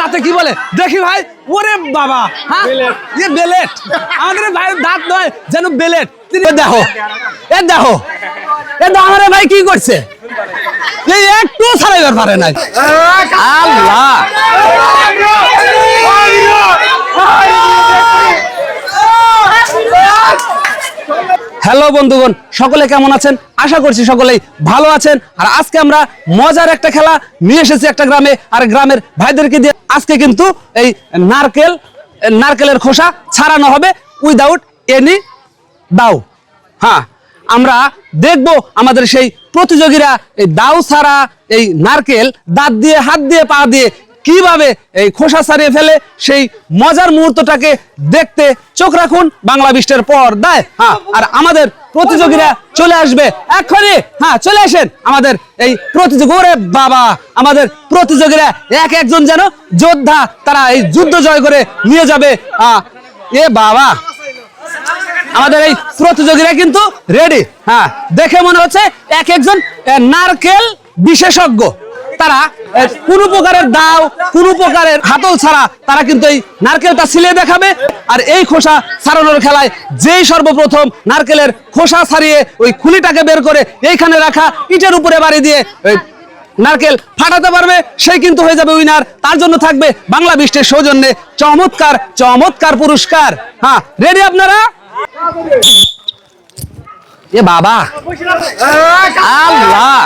দাঁতে কি বলে? দেখি ভাই ওরে বাবা হ্যাঁ? ইয়ে বেলেট। আমাদের ভাই দাঁত নয় যেন বেলেট। তিনি দেখো এ দেখো এ দেখো আমারে ভাই কি করছে? এই একটু ছাড়াইবার পারে নাই। আল্লাহ। হ্যালো বন্ধুগণ, সকলে কেমন আছেন? আশা করছি সকলেই ভালো আছেন। আর আজকে আমরা মজার একটা খেলা নিয়ে এসেছি একটা গ্রামে। আর গ্রামের ভাইদেরকে দিয়ে আজকে কিন্তু এই নারকেল, নারকেলের খোসা ছাড়ানো হবে উইদাউট এনি দাও। হ্যাঁ আমরা দেখব আমাদের সেই প্রতিযোগীরা এই দাও ছাড়া এই নারকেল দাঁত দিয়ে, হাত দিয়ে, পা দিয়ে কীভাবে এই খোসা ছাড়িয়ে ফেলে সেই মজার মুহূর্তটাকে দেখতে চোখ রাখুন বাংলা বিষ্টের পর দায় হ্যাঁ আর আমাদের প্রতিযোগীরা চলে আসবে এক্ষুনি। হ্যাঁ চলে আসেন আমাদের এই প্রতিযোগী। ওরে বাবা, আমাদের প্রতিযোগীরা এক একজন যেন যোদ্ধা তারা এই যুদ্ধ জয় করে নিয়ে যাবে। এ বাবা, আমাদের এই প্রতিযোগীরা কিন্তু রেডি হ্যাঁ দেখে মনে হচ্ছে এক একজন নারকেল বিশেষজ্ঞ। তারা কোনো প্রকারের দাও, কোনো প্রকারের হাতল ছাড়া তারা কিন্তু এই নারকেলটা ছিলে দেখাবে। আর এই খোসা ছাড়ানোর খেলায় যেই সর্বপ্রথম নারকেলের খোসা ছাড়িয়ে ওই খুলিটাকে বের করে এইখানে রাখা, ইটের উপরে বাড়ি দিয়ে নারকেল ফাটাতে পারবে, সেই কিন্তু হয়ে যাবে উইনার তার জন্য থাকবে বাংলা বৃষ্টির সৌজন্যে চমৎকার চমৎকার পুরস্কার। হ্যাঁ রেডি আপনারা? এ বাবা! আল্লাহ!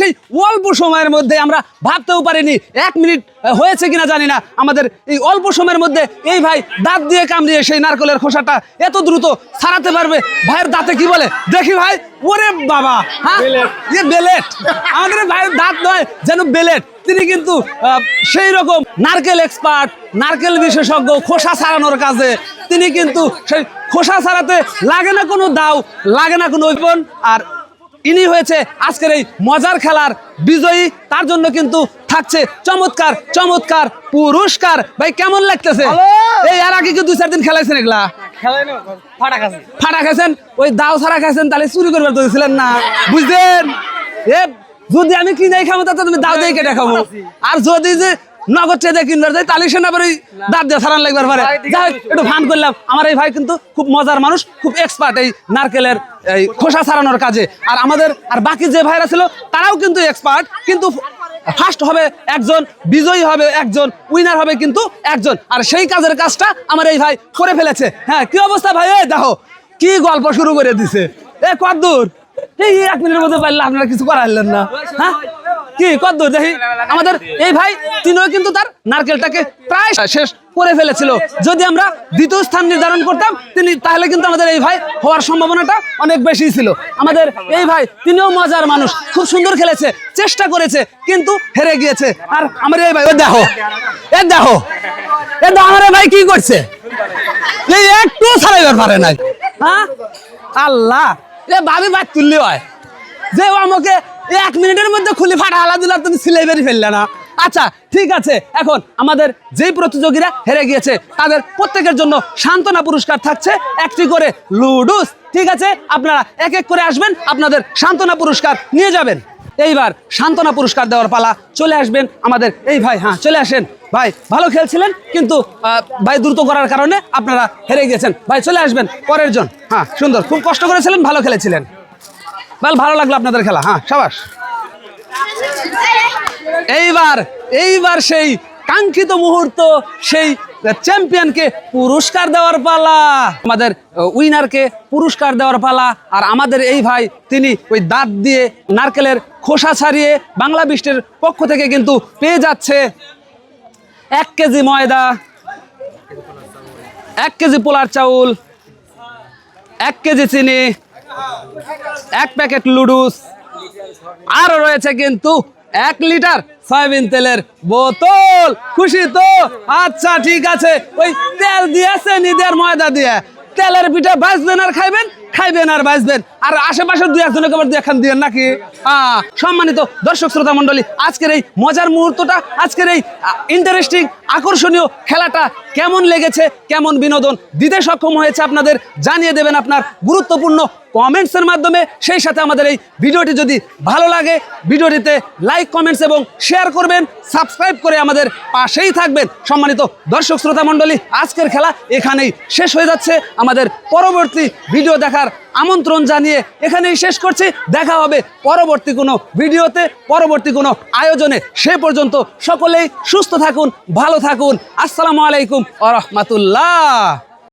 সেই অল্প সময়ের মধ্যে আমরা ভাবতেও পারিনি এক মিনিট হয়েছে কিনা জানি না। আমাদের এই অল্প সময়ের মধ্যে এই ভাই দাঁত দিয়ে কামড়িয়ে সেই নারকেলের খোসাটা এত দ্রুত ছাড়াতে পারবে? ভাইয়ের দাঁতে কি বলে? দেখি ভাই ওরে বাবা হ্যাঁ? ইয়ে বেলেট। আমাদের ভাইয়ের দাঁত নয় যেন বেলেট। তিনি কিন্তু সেই রকম নারকেল এক্সপার্ট নারকেল বিশেষজ্ঞ খোসা ছাড়ানোর কাজে। তিনি কিন্তু সেই খোসা ছাড়াতে লাগে না কোনো দাও লাগে না কোনো ওয়েপন আর ইনি হয়েছে আজকের এই মজার খেলার বিজয়ী। তার জন্য কিন্তু থাকছে চমৎকার চমৎকার পুরস্কার। ভাই কেমন লাগতেছে? এই আর আগে কি দুই চার দিন খেলাইছেন এগুলা? ফাটা খাইছেন। ওই দাও ছাড়া খাইছেন তাহলে চুরি করবার তো ছিলেন না। বুঝলেন? এ যদি আমি কিনে খাব তাতে তুমি দাও দিয়ে কেটে খাব আর যদি যে নগদ চেয়ে কিনবার যাই তাহলে সে না। পারে দাঁত দিয়ে সারান লাগবার পারে। যাই একটু ফান করলাম। আমার এই ভাই কিন্তু খুব মজার মানুষ খুব এক্সপার্ট এই নারকেলের এই খোসা ছাড়ানোর কাজে। আর আমাদের আর বাকি যে ভাইরা ছিল তারাও কিন্তু এক্সপার্ট কিন্তু ফার্স্ট হবে একজন বিজয়ী হবে একজন উইনার হবে কিন্তু একজন। আর সেই কাজের কাজটা আমার এই ভাই করে ফেলেছে। হ্যাঁ কি অবস্থা ভাই? এই দেখো কি গল্প শুরু করে দিছে। এ কদ্দূর এই এক মিনিটের মধ্যে পারলে আপনারা কিছু করাইলেন না। হ্যাঁ? কি কদ্দূর দেখি আমাদের এই ভাই তিনিও কিন্তু তার নারকেলটাকে প্রায় শেষ করে ফেলেছিল যদি আমরা দ্বিতীয় স্থান নির্ধারণ করতাম তিনি তাহলে কিন্তু আমাদের এই ভাই হওয়ার সম্ভাবনাটা অনেক বেশি ছিল আমাদের এই ভাই তিনিও মজার মানুষ খুব সুন্দর খেলেছে চেষ্টা করেছে কিন্তু হেরে গিয়েছে আর আমার এই ভাই ও দেখো এ দেখো এ দেখো আমার ভাই কি করছে এই একটু ছাড়াইবার পারে নাই হ্যাঁ আল্লাহ এ ভাবি ভাই তুললি হয় যে ও আমাকে এক মিনিটের মধ্যে খুলি ফাটা হালা দিল আর তুমি সিলাই বেরি ফেললে না। আচ্ছা ঠিক আছে। এখন আমাদের যেই প্রতিযোগীরা হেরে গিয়েছে, তাদের প্রত্যেকের জন্য সান্ত্বনা পুরস্কার থাকছে একটি করে লুডুস। ঠিক আছে? আপনারা এক এক করে আসবেন, আপনাদের সান্ত্বনা পুরস্কার নিয়ে যাবেন। এইবার সান্ত্বনা পুরস্কার দেওয়ার পালা চলে আসবেন আমাদের এই ভাই হ্যাঁ চলে আসেন। ভাই, ভালো খেলছিলেন, কিন্তু ভাই দ্রুত করার কারণে আপনারা হেরে গিয়েছেন। ভাই, চলে আসবেন, পরের জন। হ্যাঁ সুন্দর, খুব কষ্ট করেছিলেন, ভালো খেলেছিলেন। ভালো ভালো লাগল আপনাদের খেলা। হ্যাঁ সাবাস। এইবার এইবার সেই কাঙ্ক্ষিত মুহূর্ত, সেই চ্যাম্পিয়নকে পুরস্কার দেওয়ার পালা, আমাদের উইনারকে পুরস্কার দেওয়ার পালা, আর আমাদের এই ভাই, তিনি ওই দাঁত দিয়ে নারকেলের খোসা ছাড়িয়ে বাংলা বৃষ্টির পক্ষ থেকে কিন্তু পেয়ে যাচ্ছে এক কেজি ময়দা, এক কেজি পোলার চাউল, এক কেজি চিনি এক প্যাকেট লুডুস। আরও রয়েছে কিন্তু এক লিটার সয়াবিন তেলের বোতল। খুশি তো? আচ্ছা ঠিক আছে। ওই তেল দিয়েছে নিজের ময়দা দিয়ে। তেলের পিঠা বাঁচবেন আর খাইবেন খাইবেন আর বাঁচবেন। আর আশেপাশের দুই একজনের আবার দুই একখান নাকি? হ্যাঁ সম্মানিত দর্শক, শ্রোতা মণ্ডলী, আজকের এই মজার মুহূর্তটা, আজকের এই ইন্টারেস্টিং আকর্ষণীয় খেলাটা কেমন লেগেছে, কেমন বিনোদন দিতে সক্ষম হয়েছে আপনাদের, জানিয়ে দেবেন আপনার গুরুত্বপূর্ণ কমেন্টসের মাধ্যমে। সেই সাথে আমাদের এই ভিডিওটি যদি ভালো লাগে, ভিডিওটিতে লাইক কমেন্টস এবং শেয়ার করবেন সাবস্ক্রাইব করে আমাদের পাশেই থাকবেন। সম্মানিত দর্শক, শ্রোতা মণ্ডলী, আজকের খেলা এখানেই শেষ হয়ে যাচ্ছে। আমাদের পরবর্তী ভিডিও দেখার আমন্ত্রণ জানিয়ে এখানেই শেষ করছি। দেখা হবে পরবর্তী কোনো ভিডিওতে, পরবর্তী কোনো আয়োজনে। সে পর্যন্ত সকলেই সুস্থ থাকুন, ভালো থাকুন। আসসালামু আলাইকুম আ রহমাতুল্লাহ।